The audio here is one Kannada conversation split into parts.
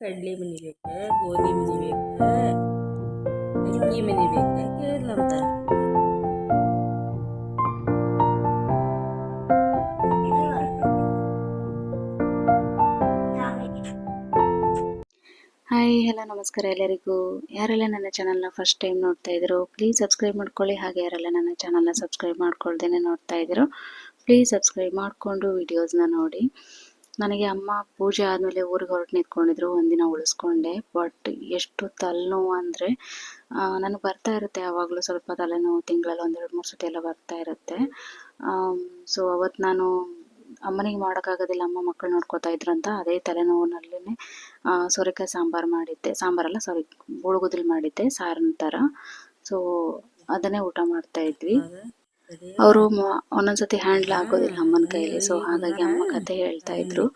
ಕಡ್ಲಿ ಮನಿ ಬೇಕು, ಗೋಧಿ ಮನಿ ಬೇಕು, ಅಕ್ಕಿ ಮನಿ ಬೇಕು ಕೇಳಲಂತ ಹಾಯ್ ಹಲೋ ನಮಸ್ಕಾರ ಎಲ್ಲರಿಗೂ. ಯಾರೆಲ್ಲ ನನ್ನ ಚಾನಲ್ನ ಫಸ್ಟ್ ಟೈಮ್ ನೋಡ್ತಾ ಇದ್ರು ಪ್ಲೀಸ್ ಸಬ್ಸ್ಕ್ರೈಬ್ ಮಾಡ್ಕೊಳ್ಳಿ. ಹಾಗೆ ಯಾರೆಲ್ಲ ನನ್ನ ಚಾನಲ್ನ ಸಬ್ಸ್ಕ್ರೈಬ್ ಮಾಡ್ಕೊಳ್ದೇನೆ ನೋಡ್ತಾ ಇದ್ರು ಪ್ಲೀಸ್ ಸಬ್ಸ್ಕ್ರೈಬ್ ಮಾಡಿಕೊಂಡು ವಿಡಿಯೋಸ್ನ ನೋಡಿ. ನನಗೆ ಅಮ್ಮ ಪೂಜೆ ಆದಮೇಲೆ ಊರಿಗೆ ಹೊರಟು ನಿಂತ್ಕೊಂಡಿದ್ರು, ಒಂದಿನ ಉಳಿಸ್ಕೊಂಡೆ. ಬಟ್ ಎಷ್ಟು ತಲೆನೋವು ಅಂದರೆ ನನಗೆ ಬರ್ತಾ ಇರುತ್ತೆ ಯಾವಾಗಲೂ ಸ್ವಲ್ಪ ತಲೆನೋವು, ತಿಂಗಳಲ್ಲಿ ಒಂದೆರಡು ಮೂರು ಸತಿ ಎಲ್ಲ ಬರ್ತಾ ಇರುತ್ತೆ. ಸೊ ಅವತ್ತು ನಾನು ಅಮ್ಮನಿಗೆ ಮಾಡೋಕ್ಕಾಗೋದಿಲ್ಲ, ಅಮ್ಮ ಮಕ್ಕಳು ನೋಡ್ಕೋತಾ ಇದ್ರಂತ ಅದೇ ತಲೆನೋವಿನಲ್ಲೇ ಸೋರೆಕಾಯಿ ಸಾಂಬಾರು ಮಾಡಿದ್ದೆ. ಸಾಂಬಾರಲ್ಲ ಸಾರಿ ಬುಳುಗುದಿಲ್ ಮಾಡಿದ್ದೆ, ಸಾರಿನ ಥರ ಸೊ ಅದನ್ನೇ ಊಟ ಮಾಡ್ತಾ ಇದ್ವಿ. ಅವರು ಒಂದೊಂದ್ಸತಿ ಹ್ಯಾಂಡಲ್ ಆಗೋದಿಲ್ಲ ಅಮ್ಮನ ಕೈಯಲ್ಲಿ. ಸೊ ಹಾಗಾಗಿ ಅಮ್ಮ ಕತೆ ಹೇಳ್ತಾ ಇದ್ರು.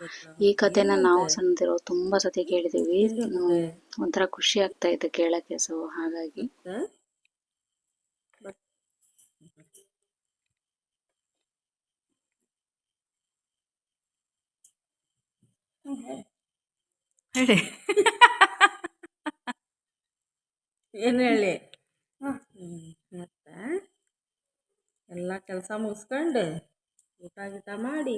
ಈ ಕತೆನ ನಾವು ಸಣ್ಣದಿರೋ ತುಂಬಾ ಸತಿ ಕೇಳಿದೀವಿ ಒಂಥರ ಖುಷಿ ಆಗ್ತಾ ಇತ್ತು ಕೇಳಕ್ಕೆ. ಸೊ ಹಾಗಾಗಿ. ಹೇಳಿ. ಏನು ಹೇಳಿ ಮತ್ತು ಎಲ್ಲ ಕೆಲಸ ಮುಗಿಸ್ಕೊಂಡು ಊಟ ಗೀಟ ಮಾಡಿ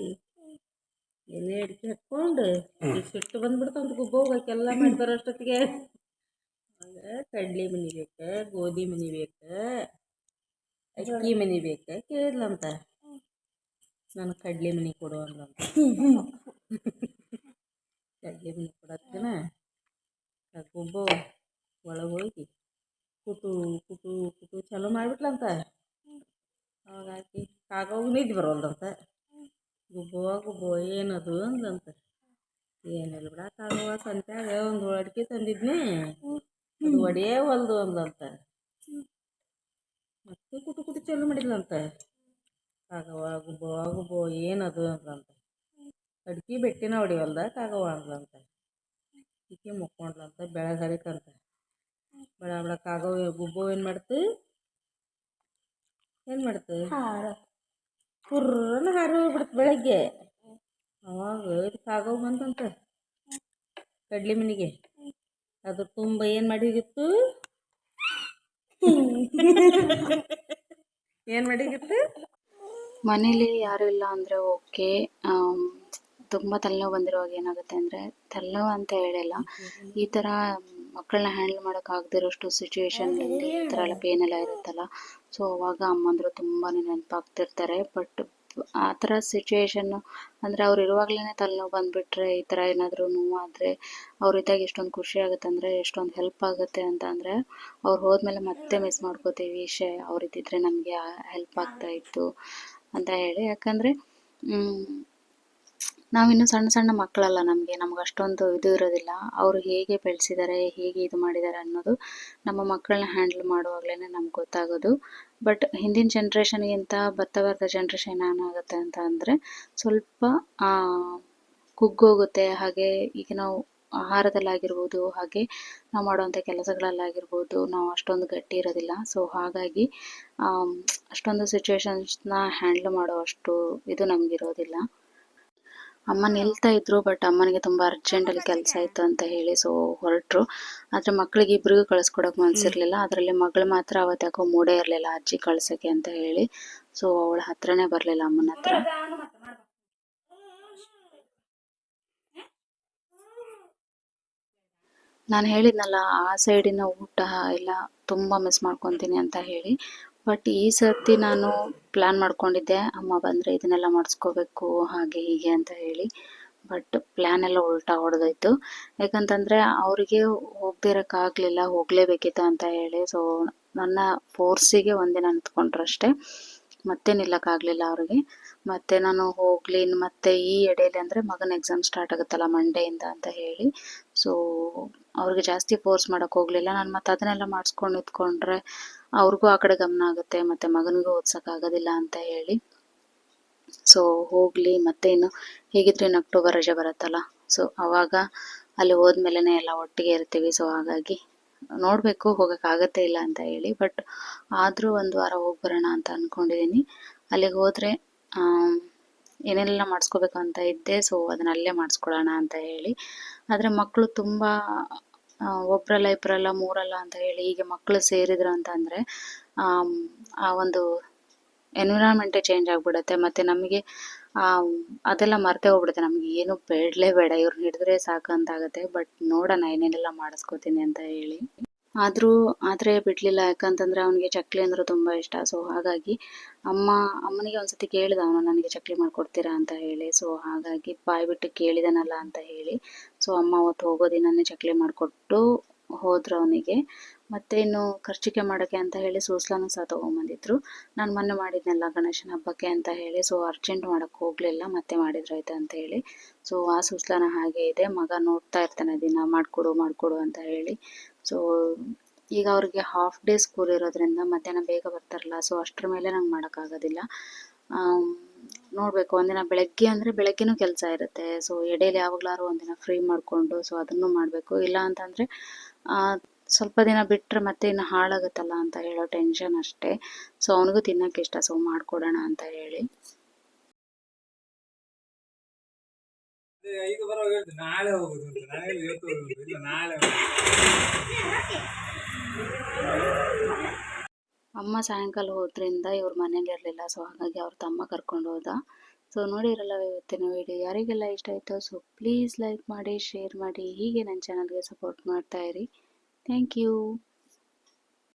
ಎಲೆ ಅಡಿಕೆ ಹಾಕ್ಕೊಂಡು ಈ ಸಿಟ್ಟು ಬಂದ್ಬಿಡ್ತಂತ ಗುಬ್ಬ ಹೋಗಕ್ಕೆಲ್ಲ ಮಾಡಿ ಬರೋಷ್ಟೊತ್ತಿಗೆ ಕಡ್ಲಿ ಮನಿ ಬೇಕು ಗೋಧಿ ಮನಿ ಬೇಕು ಅಕ್ಕಿ ಮನಿ ಬೇಕು ಕೇಳಿದ್ಲಂತ. ನಾನು ಕಡ್ಲಿ ಮನಿ ಕೊಡು ಅಂದ್ಲಂತ. ಕಡ್ಲಿ ಮನಿ ಕೊಡತ್ತೇನ ಗುಬ್ಬೋ ಒಳಗೆ ಹೋಗಿ ಕುಟು ಕುಟು ಕುಟು ಚಾಲೂ ಮಾಡಿಬಿಟ್ಲಂತ. ಅವಾಗ ಆಕಿ ಕಾಗೋಗಿ ನಿದ್ದೆ ಬರವಲ್ದಂತ ಗುಬ್ಬವ್ವ ಗುಬ್ಬವ್ವ ಏನದು ಅಂದಂತೆ. ಏನಿಲ್ಲ ಬಿಡ ಕಾಗವ್ವ ಸಂತ್ಯಾಗ ಒಂದು ಅಡಿಕೆ ತಂದಿದ್ನಿ. ಅದು ಒಡೆಯೇ ಹೊಲ್ದು ಅಂದಂತ. ಮತ್ತೆ ಕುಟು ಕುಟು ಚಲು ಮಾಡಿದ್ಲಂತ. ಕಾಗವ್ವ ಗುಬ್ಬವ್ವ ಗುಬ್ಬವ್ವ ಏನದು ಅಂದ್ಲಂತ ಅಡ್ಕೆ ಬೆಟ್ಟಿನ ಹೊಡಿವಲ್ದ ಕಾಗವ ಅಂದ್ಲಂತ. ಈಕೆ ಮುಕ್ಕೊಂಡ್ಲಂತ ಬೆಳಗರಿಕಂತ. ಬಡ ಬಡ ಕಾಗವ್ ಗುಬ್ಬವ್ ಏನು ಮಾಡ್ತು? ಏನು ಮಾಡ್ತು? ಕುರ್ರನ ಹಾರ ಹೋಗ್ಬಿಡ್ತು ಬೆಳಗ್ಗೆ. ಅವಾಗ ಬಂತಂತ. ಕಡ್ಲಿ ಮನಿಗೆ. ಅದು ತುಂಬ ಏನು ಮಾಡಿಗಿತ್ತು? ಏನು ಮಾಡಿಗಿತ್ತು? ಮನೇಲಿ ಯಾರು ಇಲ್ಲ ಅಂದ್ರೆ ಓಕೆ. ತುಂಬಾ ತಲೆನೋವು ಬಂದಿರುವಾಗ ಏನಾಗುತ್ತೆ ಅಂದ್ರೆ ತಲೆನೋವು ಅಂತ ಹೇಳಿಲ್ಲ. ಈ ತರ ಮಕ್ಕಳನ್ನ ಹ್ಯಾಂಡಲ್ ಮಾಡಕ್ ಆಗದಿರೋಷ್ಟು ಈ ತರ ಎಲ್ಲ ಪೇನ್ ಎಲ್ಲ ಇರುತ್ತಲ್ಲ ಸೊ ಅವಾಗ ಅಮ್ಮಂದ್ರು ತುಂಬಾ ನೆನಪಾಗ್ತಿರ್ತಾರೆ. ಬಟ್ ಆ ಥರ ಸಿಚುವೇಶನ್ ಅಂದ್ರೆ ಅವ್ರು ಇರುವಾಗಲೇ ತಲೆನೋವು ಬಂದುಬಿಟ್ರೆ ಈ ತರ ಏನಾದರೂ ನೋವಾದ್ರೆ ಅವ್ರಿದ್ದಾಗ ಎಷ್ಟೊಂದು ಖುಷಿ ಆಗುತ್ತೆ ಅಂದ್ರೆ ಎಷ್ಟೊಂದು ಹೆಲ್ಪ್ ಆಗುತ್ತೆ ಅಂತ ಅಂದರೆ, ಅವ್ರು ಹೋದ್ಮೇಲೆ ಮತ್ತೆ ಮಿಸ್ ಮಾಡ್ಕೋತೀವಿ. ಶೇ, ಅವ್ರು ಇದ್ದಿದ್ರೆ ನಮಗೆ ಹೆಲ್ಪ್ ಆಗ್ತಾ ಇತ್ತು ಅಂತ ಹೇಳಿ. ಯಾಕಂದ್ರೆ ನಾವಿನ್ನು ಸಣ್ಣ ಸಣ್ಣ ಮಕ್ಕಳಲ್ಲ ನಮಗೆ, ನಮ್ಗೆ ಅಷ್ಟೊಂದು ಇದು ಇರೋದಿಲ್ಲ. ಅವರು ಹೇಗೆ ಬೆಳೆಸಿದ್ದಾರೆ ಹೇಗೆ ಇದು ಮಾಡಿದ್ದಾರೆ ಅನ್ನೋದು ನಮ್ಮ ಮಕ್ಕಳನ್ನ ಹ್ಯಾಂಡಲ್ ಮಾಡುವಾಗಲೇ ನಮ್ಗೆ ಗೊತ್ತಾಗೋದು. ಬಟ್ ಹಿಂದಿನ ಜನ್ರೇಷನ್ಗಿಂತ ಬರ್ತಾ ಬರ್ತಾ ಜನ್ರೇಷನ್ ಏನಾಗುತ್ತೆ ಅಂತ ಅಂದರೆ ಸ್ವಲ್ಪ ಕುಗ್ಗೋಗುತ್ತೆ. ಹಾಗೆ ಈಗ ನಾವು ಆಹಾರದಲ್ಲಾಗಿರ್ಬೋದು, ಹಾಗೆ ನಾವು ಮಾಡುವಂಥ ಕೆಲಸಗಳಲ್ಲಾಗಿರ್ಬೋದು, ನಾವು ಅಷ್ಟೊಂದು ಗಟ್ಟಿ ಇರೋದಿಲ್ಲ. ಸೊ ಹಾಗಾಗಿ ಅಷ್ಟೊಂದು ಸಿಚುವೇಶನ್ಸ್ನ ಹ್ಯಾಂಡಲ್ ಅಷ್ಟು ಇದು ನಮಗಿರೋದಿಲ್ಲ. ಅಮ್ಮ ನಿಲ್ತಾ ಇದ್ರು ಬಟ್ ಅಮ್ಮನಿಗೆ ತುಂಬಾ ಅರ್ಜೆಂಟ್ ಅಲ್ಲಿ ಕೆಲಸ ಇತ್ತು ಅಂತ ಹೇಳಿ ಸೊ ಹೊರಟ್ರು. ಆದ್ರೆ ಮಕ್ಳಿಗೆ ಇಬ್ರಿಗೂ ಕಳ್ಸ್ಕೊಡಕ್ ಮನ್ಸಿರ್ಲಿಲ್ಲ. ಅದ್ರಲ್ಲಿ ಮಗಳು ಮಾತ್ರ ಅವತ್ತು ಯಾಕೋ ಮೂಡೆ ಇರ್ಲಿಲ್ಲ, ಅಜ್ಜಿ ಕಳ್ಸಕ್ಕೆ ಅಂತ ಹೇಳಿ. ಸೊ ಅವಳ ಹತ್ರನೇ ಬರ್ಲಿಲ್ಲ ಅಮ್ಮನ ಹತ್ರ. ನಾನು ಹೇಳಿದ್ನಲ್ಲ, ಆ ಸೈಡಿನ ಊಟ ಎಲ್ಲ ತುಂಬ ಮಿಸ್ ಮಾಡ್ಕೊತೀನಿ ಅಂತ ಹೇಳಿ. ಬಟ್ ಈ ಸರ್ತಿ ನಾನು ಪ್ಲಾನ್ ಮಾಡ್ಕೊಂಡಿದ್ದೆ, ಅಮ್ಮ ಬಂದರೆ ಇದನ್ನೆಲ್ಲ ಮಾಡಿಸ್ಕೋಬೇಕು, ಹಾಗೆ ಹೀಗೆ ಅಂತ ಹೇಳಿ. ಬಟ್ ಪ್ಲ್ಯಾನ್ ಎಲ್ಲ ಉಲ್ಟಾ ಹೊಡೆದೋಯ್ತು. ಯಾಕಂತಂದರೆ ಅವರಿಗೆ ಹೋಗ್ದಿರೋಕ್ಕಾಗಲಿಲ್ಲ, ಹೋಗಲೇಬೇಕಿತ್ತು ಅಂತ ಹೇಳಿ. ಸೊ ನನ್ನ ಫೋರ್ಸಿಗೆ ಒಂದಿನ ಅಷ್ಟೇ. ಮತ್ತೆ ನಿಲ್ಲಕ್ಕಾಗಲಿಲ್ಲ ಅವ್ರಿಗೆ. ಮತ್ತೆ ನಾನು ಹೋಗ್ಲಿ, ಮತ್ತೆ ಈ ಎಡೆಯಲ್ಲಿ ಅಂದರೆ ಮಗನ ಎಕ್ಸಾಮ್ ಸ್ಟಾರ್ಟ್ ಆಗುತ್ತಲ್ಲ ಮಂಡೆಯಿಂದ ಅಂತ ಹೇಳಿ. ಸೊ ಅವ್ರಿಗೆ ಜಾಸ್ತಿ ಫೋರ್ಸ್ ಮಾಡಕ್ ಹೋಗ್ಲಿಲ್ಲ. ನಾನು ಮತ್ತೆ ಅದನ್ನೆಲ್ಲ ಮಾಡಿಸ್ಕೊಂಡು ನಿಂತ್ಕೊಂಡ್ರೆ ಅವ್ರಿಗೂ ಆ ಕಡೆ ಗಮನ ಆಗುತ್ತೆ, ಮತ್ತೆ ಮಗನಿಗೂ ಓದ್ಸಕ್ ಆಗೋದಿಲ್ಲ ಅಂತ ಹೇಳಿ. ಸೊ ಹೋಗ್ಲಿ, ಮತ್ತೆ ಇನ್ನು ಹೇಗಿದ್ರೆ ಇನ್ನು ಅಕ್ಟೋಬರ್ ರಜೆ ಬರುತ್ತಲ್ಲ? ಸೊ ಅವಾಗ ಅಲ್ಲಿ ಹೋದ್ಮೇಲೆ ಎಲ್ಲ ಒಟ್ಟಿಗೆ ಇರ್ತೀವಿ. ಸೊ ಹಾಗಾಗಿ ನೋಡಬೇಕು ಹೋಗೋಕ್ಕಾಗತ್ತೇ ಇಲ್ಲ ಅಂತ ಹೇಳಿ. ಬಟ್ ಆದರೂ ಒಂದು ವಾರ ಹೋಗಿ ಬರೋಣ ಅಂತ ಅಂದ್ಕೊಂಡಿದ್ದೀನಿ ಅಲ್ಲಿಗೆ ಹೋದರೆ ಏನೆಲ್ಲ ಮಾಡಿಸ್ಕೋಬೇಕು ಅಂತ ಇದ್ದೆ. ಸೊ ಅದನ್ನ ಅಲ್ಲೇ ಮಾಡಿಸ್ಕೊಳ್ಳೋಣ ಅಂತ ಹೇಳಿ. ಆದರೆ ಮಕ್ಕಳು ತುಂಬ ಒಬ್ರಲ್ಲ ಇಬ್ರಲ್ಲ ಮೂರಲ್ಲ ಅಂತ ಹೇಳಿ ಹೀಗೆ ಮಕ್ಕಳು ಸೇರಿದ್ರು ಅಂತ ಅಂದರೆ ಆ ಒಂದು ಎನ್ವಿರಾನ್ಮೆಂಟೇ ಚೇಂಜ್ ಆಗಿಬಿಡುತ್ತೆ. ಮತ್ತು ನಮಗೆ ಅದೆಲ್ಲ ಮರ್ತೇ ಹೋಗ್ಬಿಡುತ್ತೆ. ನಮಗೆ ಏನು ಬೇಡಲೇ ಬೇಡ. ಇವ್ರನ್ನ ಹಿಡಿದ್ರೆ ಸಾಕು ಅಂತ ಆಗುತ್ತೆ. ಬಟ್ ನೋಡೋಣ, ಏನೇನೆಲ್ಲ ಮಾಡಿಸ್ಕೋತೀನಿ ಅಂತ ಹೇಳಿ. ಆದರೂ, ಆದರೆ ಬಿಡಲಿಲ್ಲ. ಯಾಕಂತಂದರೆ ಅವನಿಗೆ ಚಕ್ಲಿ ಅಂದ್ರೆ ತುಂಬ ಇಷ್ಟ. ಸೊ ಹಾಗಾಗಿ ಅಮ್ಮ, ಅಮ್ಮನಿಗೆ ಒಂದ್ಸತಿ ಕೇಳಿದ ಅವನು, ನನಗೆ ಚಕ್ಲಿ ಮಾಡಿಕೊಡ್ತೀರಾ? ಅಂತ ಹೇಳಿ. ಸೊ ಹಾಗಾಗಿ ಬಾಯ್ಬಿಟ್ಟು ಕೇಳಿದನಲ್ಲ ಅಂತ ಹೇಳಿ. ಸೊ ಅಮ್ಮ ಅವತ್ತು ಹೋಗೋ ದಿನನೇ ಚಕ್ಲಿ ಮಾಡಿಕೊಟ್ಟು ಹೋದ್ರು ಅವನಿಗೆ. ಮತ್ತೆ ಇನ್ನು ಖರ್ಚಿಕೆ ಮಾಡೋಕ್ಕೆ ಅಂತ ಹೇಳಿ ಸೂಸ್ಲಾನು ಸಹ ತೊಗೊಂಬಂದಿದ್ರು. ನಾನು ಮೊನ್ನೆ ಮಾಡಿದ್ನಲ್ಲ ಗಣೇಶನ ಹಬ್ಬಕ್ಕೆ ಅಂತ ಹೇಳಿ, ಸೊ ಅರ್ಜೆಂಟ್ ಮಾಡೋಕ್ಕೆ ಹೋಗಲಿಲ್ಲ, ಮತ್ತೆ ಮಾಡಿದ್ರಾಯ್ತು ಅಂತ ಹೇಳಿ. ಸೊ ಆ ಸೂಸ್ಲಾನ ಹಾಗೆ ಇದೆ, ಮಗ ನೋಡ್ತಾ ಇರ್ತಾನೆ ದಿನ, ಮಾಡಿಕೊಡು ಮಾಡಿಕೊಡು ಅಂತ ಹೇಳಿ. ಸೊ ಈಗ ಅವ್ರಿಗೆ ಹಾಫ್ ಡೇ ಸ್ಕೂಲ್ ಇರೋದ್ರಿಂದ ಮಧ್ಯಾಹ್ನ ಬೇಗ ಬರ್ತಾರಲ್ಲ, ಸೊ ಅಷ್ಟರ ಮೇಲೆ ನಂಗೆ ಮಾಡೋಕ್ಕಾಗೋದಿಲ್ಲ ನೋಡಬೇಕು. ಒಂದಿನ ಬೆಳಗ್ಗೆ ಅಂದರೆ ಬೆಳಗ್ಗೆನೂ ಕೆಲಸ ಇರುತ್ತೆ. ಸೊ ಎಡೇಲಿ ಯಾವಾಗಲಾರು ಒಂದಿನ ಫ್ರೀ ಮಾಡಿಕೊಂಡು ಸೊ ಅದನ್ನು ಮಾಡಬೇಕು. ಇಲ್ಲ ಅಂತಂದರೆ ಸ್ವಲ್ಪ ದಿನ ಬಿಟ್ಟರೆ ಮತ್ತೆ ಇನ್ನು ಹಾಳಾಗುತ್ತಲ್ಲ ಅಂತ ಹೇಳೋ ಟೆನ್ಷನ್ ಅಷ್ಟೇ. ಸೊ ಅವನಿಗೂ ತಿನ್ನೋಕೆ ಇಷ್ಟ. ಸೊ ಮಾಡಿಕೊಡೋಣ ಅಂತ ಹೇಳಿ. ನಾಳೆ ಹೋಗುದು ನಾಳೆ. ಅಮ್ಮ ಸಾಯಂಕಾಲ ಹೋದ್ರಿಂದ ಇವ್ರ ಮನೇಲಿ ಇರಲಿಲ್ಲ ಸೊ ಹಾಗಾಗಿ ಅವ್ರ ತಮ್ಮ ಕರ್ಕೊಂಡು ಹೋದ. ಸೊ ನೋಡಿರಲ್ಲ ಇವತ್ತಿನ ವಿಡಿಯೋ ಯಾರಿಗೆಲ್ಲ ಇಷ್ಟ ಆಯಿತು ಸೊ ಪ್ಲೀಸ್ ಲೈಕ್ ಮಾಡಿ ಶೇರ್ ಮಾಡಿ, ಹೀಗೆ ನನ್ನ ಚಾನಲ್ಗೆ ಸಪೋರ್ಟ್ ಮಾಡ್ತಾ ಇರಿ. Thank you